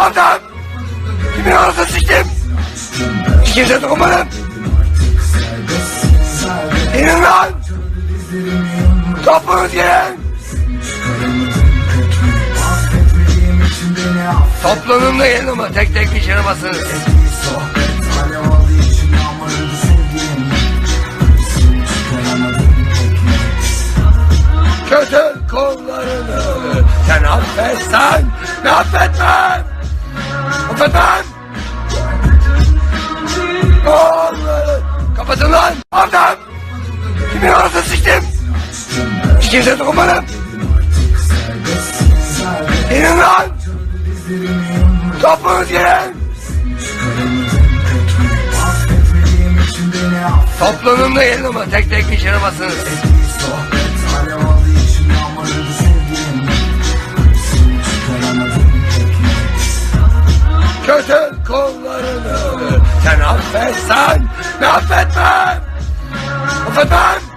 Adam! Kimin arasına sıçtım? Hiç kimse dokunmadım. İnin lan! Topunuz gelin! Toplanın gelin ama tek tek dışarı basın. Kötü kollarını sen affetsen ne affetmem. Affetmem. Kolları kapatın lan. Adam. Kimin arasına sıçtım? Kimse dokunmadım. İnin lan. Topunuz gelin. Toplanın da gelin ama tek tek dışarı basın. Kötü kollarını sen affetsen ne affetmem. Affetmem.